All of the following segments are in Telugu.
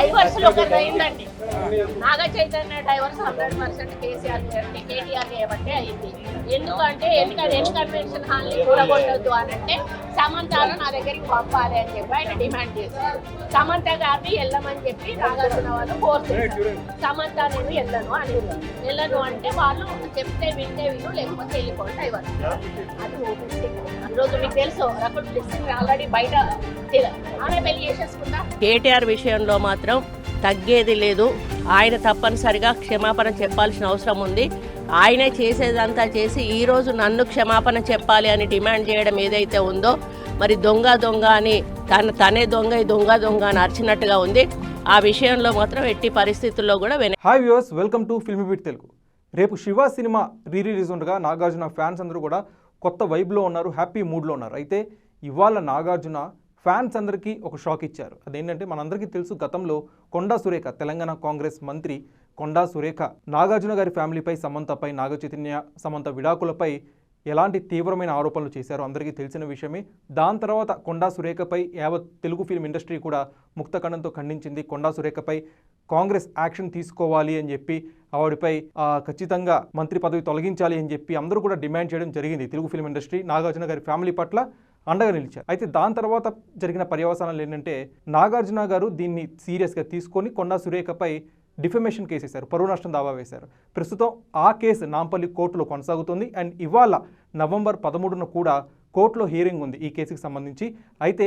ఐదు వరుసలు ఒకటి అయిందండి Naga Chaitanya divorce hundred percent KCR చేయబట్టి కేటీఆర్ చేయబట్టే అయింది. ఎందుకంటే ఎందుకంటే ఎన్ని కన్వెన్షన్ హాల్ని కూడగొట్టద్దు అని అంటే సమంతను నా దగ్గరికి పంపాలి అని చెప్పి ఆయన డిమాండ్ చేశారు. సమంత గారిని వెళ్ళమని చెప్పి నాగార్జున వాళ్ళు కోరుతున్నారు సమంత నేను వెళ్ళను అని వెళ్ళను అంటే వాళ్ళు చెప్తే వింటే విను లేకపోతే వెళ్ళిపోండి డైవర్స్. అది ఈరోజు మీకు తెలుసు రకుల్ బ్లెస్సింగ్ ఆల్రెడీ బయట ఆమె పెళ్ళి చేసేసుకుందా? కేటీఆర్ విషయంలో మాత్రం తగ్గేది లేదు. ఆయన తప్పనిసరిగా క్షమాపణ చెప్పాల్సిన అవసరం ఉంది. ఆయనే చేసేదంతా చేసి ఈరోజు నన్ను క్షమాపణ చెప్పాలి అని డిమాండ్ చేయడం ఏదైతే ఉందో మరి దొంగ దొంగ అని తన తనే దొంగ దొంగ దొంగ అని అరిచినట్టుగా ఉంది. ఆ విషయంలో మాత్రం ఎట్టి పరిస్థితుల్లో కూడా వెన hi viewers welcome to film beat Telugu రేపు శివ సినిమా రీ రిలీజ్ ఉండగా నాగార్జున ఫ్యాన్స్ అందరూ కూడా కొత్త వైబ్లో ఉన్నారు హ్యాపీ మూడ్లో ఉన్నారు. అయితే ఇవాళ నాగార్జున ఫ్యాన్స్ అందరికీ ఒక షాక్ ఇచ్చారు. అదేంటంటే మనందరికీ తెలుసు గతంలో కొండా సురేఖ తెలంగాణ కాంగ్రెస్ మంత్రి కొండా సురేఖ నాగార్జున గారి ఫ్యామిలీపై సమంతపై నాగ చైతన్య సమంత విడాకులపై ఎలాంటి తీవ్రమైన ఆరోపణలు చేశారో అందరికీ తెలిసిన విషయమే. దాని తర్వాత కొండా సురేఖపై యావత్ తెలుగు ఫిల్మ్ ఇండస్ట్రీ కూడా ముక్తఖండంతో ఖండించింది. కొండా సురేఖపై కాంగ్రెస్ యాక్షన్ తీసుకోవాలి అని చెప్పి ఆవిడపై ఖచ్చితంగా మంత్రి పదవి తొలగించాలి అని చెప్పి అందరూ కూడా డిమాండ్ చేయడం జరిగింది తెలుగు ఫిల్మ్ ఇండస్ట్రీ. నాగార్జున గారి ఫ్యామిలీ పట్ల అండగా నిలిచారు. అయితే దాని తర్వాత జరిగిన పర్యవసానాలు ఏంటంటే నాగార్జున గారు దీన్ని సీరియస్గా తీసుకొని కొండా సురేఖపై డిఫమేషన్ కేసు వేశారు. పరువు నష్టం దావా వేశారు. ప్రస్తుతం ఆ కేసు నాంపల్లి కోర్టులో కొనసాగుతుంది. అండ్ ఇవాళ నవంబర్ పదమూడున కూడా కోర్టులో హియరింగ్ ఉంది ఈ కేసుకి సంబంధించి. అయితే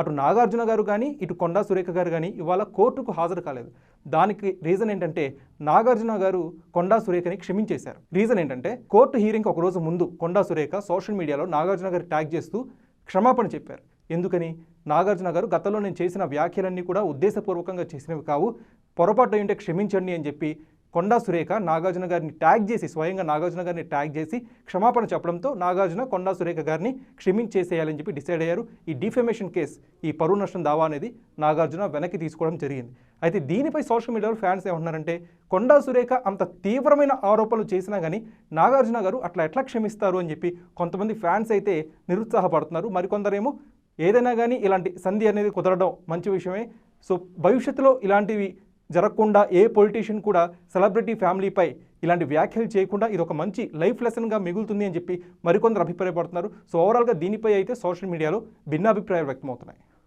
అటు నాగార్జున గారు కానీ ఇటు కొండా సురేఖ గారు కానీ ఇవాళ కోర్టుకు హాజరు కాలేదు. దానికి రీజన్ ఏంటంటే నాగార్జున గారు కొండా సురేఖని క్షమించేశారు. రీజన్ ఏంటంటే కోర్టు హీరింగ్ ఒక రోజు ముందు కొండా సురేఖ సోషల్ మీడియాలో నాగార్జున గారు ట్యాగ్ చేస్తూ క్షమాపణ చెప్పారు. ఎందుకని? నాగార్జున గారు గతంలో నేను చేసిన వ్యాఖ్యలన్నీ కూడా ఉద్దేశపూర్వకంగా చేసినవి కావు. పొరపాటు ఉంటే క్షమించండి అని చెప్పి కొండా సురేఖ నాగార్జున గారిని ట్యాగ్ చేసి స్వయంగా నాగార్జున గారిని ట్యాగ్ చేసి క్షమాపణ చెప్పడంతో నాగార్జున కొండా సురేఖ గారిని క్షమించేసేయాలని చెప్పి డిసైడ్ అయ్యారు. ఈ డిఫెమేషన్ కేసు ఈ పరువు నష్టం దావా అనేది నాగార్జున వెనక్కి తీసుకోవడం జరిగింది. అయితే దీనిపై సోషల్ మీడియాలో ఫ్యాన్స్ ఏమంటున్నారంటే కొండా సురేఖ అంత తీవ్రమైన ఆరోపణలు చేసినా కానీ నాగార్జున గారు అట్లా ఎట్లా క్షమిస్తారు అని చెప్పి కొంతమంది ఫ్యాన్స్ అయితే నిరుత్సాహపడుతున్నారు. మరికొందరేమో ఏదైనా కానీ ఇలాంటి సంధి అనేది కుదరడం మంచి విషయమే. సో భవిష్యత్తులో ఇలాంటివి జరగకుండా ఏ పొలిటీషియన్ కూడా సెలబ్రిటీ ఫ్యామిలీపై ఇలాంటి వ్యాఖ్యలు చేయకుండా ఇది ఒక మంచి లైఫ్ లెసన్గా మిగులుతుంది అని చెప్పి మరికొందరు అభిప్రాయపడుతున్నారు. సో ఓవరాల్గా దీనిపై అయితే సోషల్ మీడియాలో భిన్నాభిప్రాయాలు వ్యక్తమవుతున్నాయి.